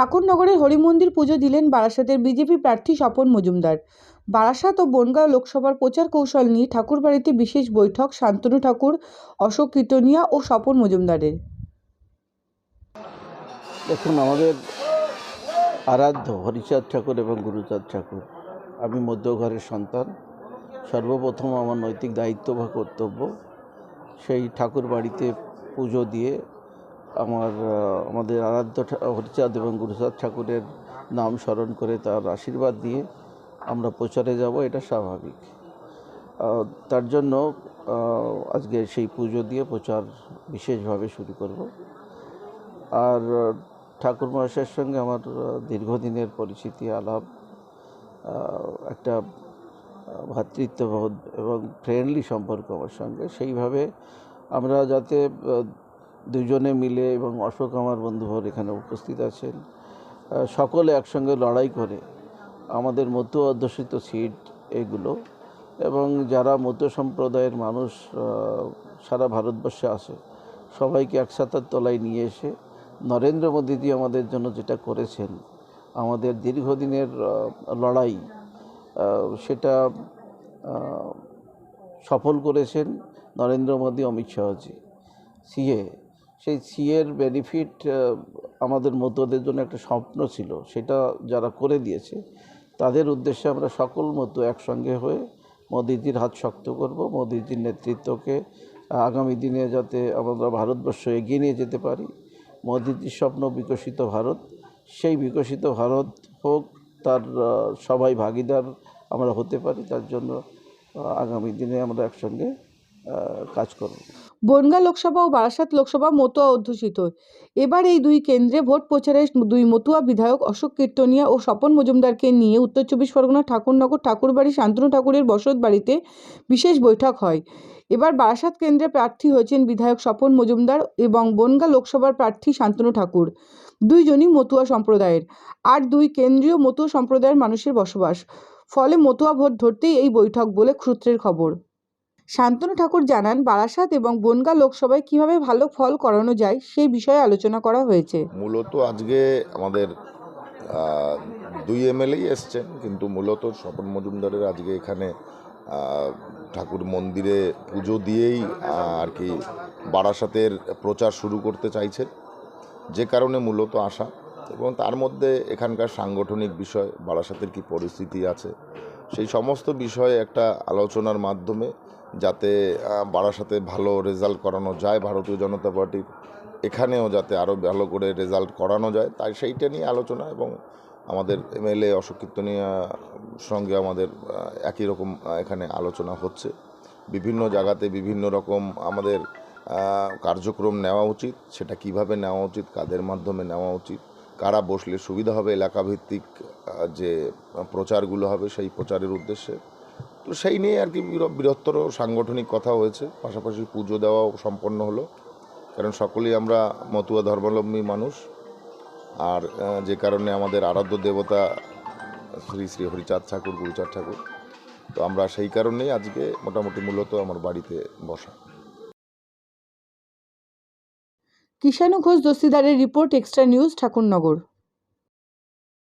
ঠাকুরনগরের হরিমন্দির পুজো দিলেন বারাসাতের বিজেপি প্রার্থী স্বপন মজুমদার। বারাসাত ও বনগাঁও লোকসভার প্রচার কৌশল নিয়ে ঠাকুরবাড়িতে বিশেষ বৈঠক শান্তনু ঠাকুর, অশোক কীর্তনিয়া ও স্বপন মজুমদারের। দেখুন, আমাদের আরাধ্য হরিচাঁদ ঠাকুর এবং গুরুচাঁদ ঠাকুর। আমি মধ্যঘরের সন্তান। সর্বপ্রথম আমার নৈতিক দায়িত্ব বা কর্তব্য সেই ঠাকুর বাড়িতে পুজো দিয়ে আমার আমাদের আরাধ্য হরিচাঁদ এবং গুরুচাঁদ ঠাকুরের নাম স্মরণ করে তার আশীর্বাদ দিয়ে আমরা প্রচারে যাব, এটা স্বাভাবিক। তার জন্য আজকে সেই পুজো দিয়ে প্রচার বিশেষভাবে শুরু করব। আর ঠাকুর মহাশয়ের সঙ্গে আমার দীর্ঘদিনের পরিচিতি, আলাপ একটা ভ্রাতৃত্ববোধ এবং ফ্রেন্ডলি সম্পর্ক আমার সঙ্গে, সেইভাবে আমরা যাতে দুজনে মিলে এবং অশোক আমার বন্ধুভর এখানে উপস্থিত আছেন। সকলে একসঙ্গে লড়াই করে আমাদের মধ্য অধ্যুষিত সিট এগুলো এবং যারা মধ্য সম্প্রদায়ের মানুষ সারা ভারতবর্ষে আসে সবাইকে একসাথে তলায় নিয়ে এসে নরেন্দ্র মোদীজি আমাদের জন্য যেটা করেছেন, আমাদের দীর্ঘদিনের লড়াই সেটা সফল করেছেন নরেন্দ্র মোদী অমিত শাহজি। সিএ সেই সিএর বেনিফিট আমাদের মধ্যদের জন্য একটা স্বপ্ন ছিল। সেটা যারা করে দিয়েছে, তাদের উদ্দেশ্যে আমরা সকল মতো একসঙ্গে হয়ে মোদিজির হাত শক্ত করব। মোদিজির নেতৃত্বকে আগামী দিনে যাতে আমরা ভারতবর্ষ এগিয়ে নিয়ে যেতে পারি। মোদিজির স্বপ্ন বিকশিত ভারত। সেই বিকশিত ভারত হোক, তার সবাই ভাগিদার আমরা হতে পারি। তার জন্য আগামী দিনে আমরা একসঙ্গে কাজ করব। বনগাঁ লোকসভা ও বারাসাত লোকসভা মতুয়া অধ্যুষিত। এবার এই দুই কেন্দ্রে ভোট প্রচারে দুই মতুয়া বিধায়ক অশোক কীর্তনিয়া ও স্বপন মজুমদারকে নিয়ে উত্তর চব্বিশ পরগনা ঠাকুরনগর ঠাকুরবাড়ি শান্তনু ঠাকুরের বসত বাড়িতে বিশেষ বৈঠক হয়। এবার বারাসাত কেন্দ্রে প্রার্থী হয়েছেন বিধায়ক স্বপন মজুমদার এবং বনগাঁ লোকসভার প্রার্থী শান্তনু ঠাকুর। দুইজনই মতুয়া সম্প্রদায়ের। আর দুই কেন্দ্রীয় মতুয়া সম্প্রদায়ের মানুষের বসবাস। ফলে মতুয়া ভোট ধরতেই এই বৈঠক বলে সূত্রের খবর। শান্তনু ঠাকুর জানান, বারাসাত এবং বনগাঁ লোকসভায় কীভাবে ভালো ফল করানো যায় সেই বিষয়ে আলোচনা করা হয়েছে। মূলত আজকে আমাদের দুই এমএলএই এসছেন, কিন্তু মূলত স্বপন মজুমদারের আজকে এখানে ঠাকুর মন্দিরে পুজো দিয়েই আর কি বারাসাতের প্রচার শুরু করতে চাইছেন। যে কারণে মূলত আসা এবং তার মধ্যে এখানকার সাংগঠনিক বিষয়, বারাসাতের কি পরিস্থিতি আছে, সেই সমস্ত বিষয়ে একটা আলোচনার মাধ্যমে যাতে বারাসাতে ভালো রেজাল্ট করানো যায়, ভারতীয় জনতা পার্টির এখানেও যাতে আরও ভালো করে রেজাল্ট করানো যায়, তাই সেইটা নিয়ে আলোচনা এবং আমাদের এমএলএ অশোক সঙ্গে আমাদের একই রকম এখানে আলোচনা হচ্ছে। বিভিন্ন জায়গাতে বিভিন্ন রকম আমাদের কার্যক্রম নেওয়া উচিত, সেটা কীভাবে নেওয়া উচিত, কাদের মাধ্যমে নেওয়া উচিত, কারা বসলে সুবিধা হবে, এলাকাভিত্তিক যে প্রচারগুলো হবে, সেই প্রচারের উদ্দেশ্যে তো সেই নিয়ে আর কি বৃহত্তর সাংগঠনিক কথা হয়েছে। পাশাপাশি পুজো দেওয়াও সম্পন্ন হলো। কারণ সকলেই আমরা মতুয়া ধর্মাবলম্বী মানুষ। আর যে কারণে আমাদের আরাধ্য দেবতা শ্রী শ্রী হরিচাঁদ ঠাকুর, গুরুচাঁদ ঠাকুর। তো আমরা সেই কারণেই আজকে মোটামুটি মূলত আমার বাড়িতে বসা। কিষাণু ঘোষ দস্তিদারের রিপোর্ট, এক্সট্রা নিউজ, ঠাকুরনগর।